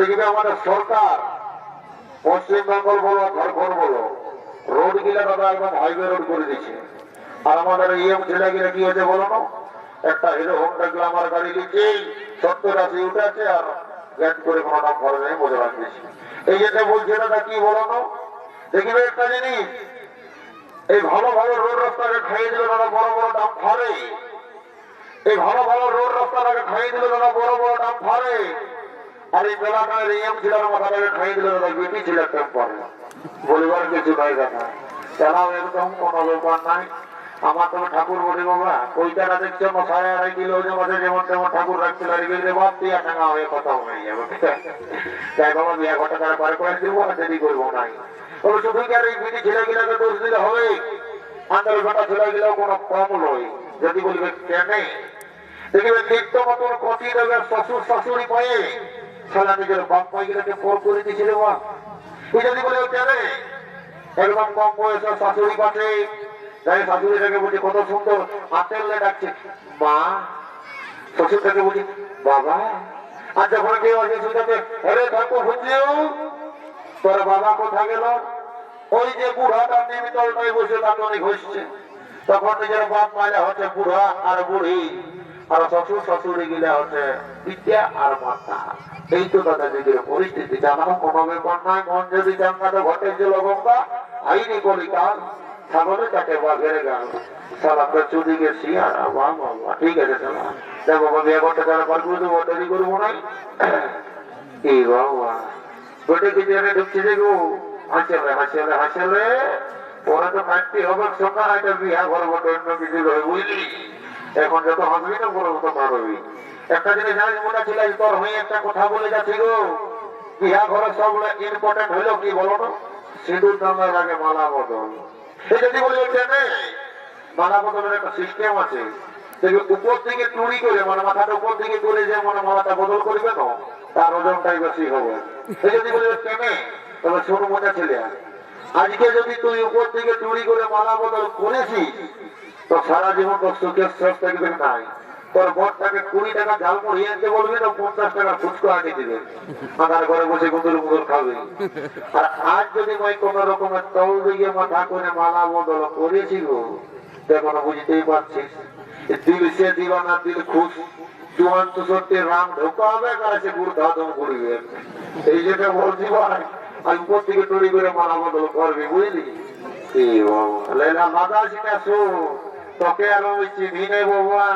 দেখবে আমাদের সরকার পশ্চিমবঙ্গ বলো, ঝাড়খণ্ড বলো, রোড গিলা দাদা একদম হাইওয়ে রোড করে দিচ্ছে আর আমাদের ইএম ছেলে গিলা কি হয়েছে বলো একটা হিরো হোন্ডা গ্লামার গাড়ি নিচ্ছে সত্তর আশি উঠে আছে আর গ্যাট করে কোনো দাম খরচ নেই মজা রাখতেছে এই যেটা বলছে দাদা কি বলো না? দেখিবে একটা জিনিস, এই ভালো ভালো রোড রাস্তাকে খাইয়ে দিলে দাদা, বড় বড় দাম ফারে এই ভালো ভালো রোড রাস্তাটাকে খাইয়ে দিলে দাদা, বড় বড় দাম ফারে আর এই বেলাকালের এম ছিলার মাথাটাকে খাইয়ে দিলে দাদা বেটি ছিল টেম্পারে বলিবার কিছু নাই দাদা। চালাও একদম কোনো ব্যাপার নাই। আমার তো ঠাকুর বলি, বাবা ওইটারা দেখছ সাড়ে আড়াই কিলো ওজন আছে যেমন তেমন ঠাকুর রাখছিল আর এগুলো বাদ দিয়ে টাকা হয়ে কথা হয়ে যাবে তাই বাবা, বিয়া ঘটা তারা পার করে দিব আর দেরি করব নাই তবে শুধু কি আর এই বিটি ছেলেগুলোকে দোষ দিলে হবে? আন্দাল ঘটা ছেলেগুলো কোনো কম নয়। যদি বলবে, কেনে? দেখবে নিত্য মতন কটি দেবে শ্বশুর শাশুড়ি পায়ে। তোর বাবা কোথা গেল? ওই যে বুড়াটা নিমিতলটাই বসে দাঁতনে ঘষছে। তখন নিজের বাপ মায়েরা হচ্ছে বুড়া আর বুড়ি, আর শ্বশুর শাশুড়ি গিলা হচ্ছে বিদ্যা আর মাতা। এই তো দাদা দিদির পরিস্থিতি জানানো কোনো ব্যাপার নয় মন যদি জানলাটা ঘটে ছিল গঙ্গা আইনি কলিকাল ছাগলে তাকে বাঘের গান সারা চুদি গেছি আর বাবা বাবা ঠিক আছে সালা দেখো বাবা বিয়ে তারা পার করে দেবো করব নাই এই বাবা ওটা কিছু এনে ঢুকছে দেখো হাসেলে হাসেলে হাসেলে তো কাটতে হবে সকাল একটা বুঝলি এখন যত হাসবি না বড় তো মারবি একটা জানিস মনে ছিল তোর হয়ে একটা কথা বলে যাচ্ছি গো। বিহা ঘরে সব ইম্পর্টেন্ট হইল কি বলো সিঁদুর দামের আগে মালা বদল। যদি মালা বদলের একটা সিস্টেম আছে। উপর থেকে করে মানে মাথাটা উপর থেকে তুলে যে মানে মালাটা বদল করবে তার ওজনটাই বেশি হবে। এই যদি বলি কেনে তবে ছোট মজা ছেলে আজকে যদি তুই উপর থেকে চুরি করে মালা বদল করেছিস, তো সারা জীবন তোর সুখের শেষ থাকবে নাই তোর এই যেটা বলছি ভাই উপর তৈরি করে মালা বদল করবি, বুঝলি? এ বাবা তোকে আর ওই চিনি নেই, বাবা।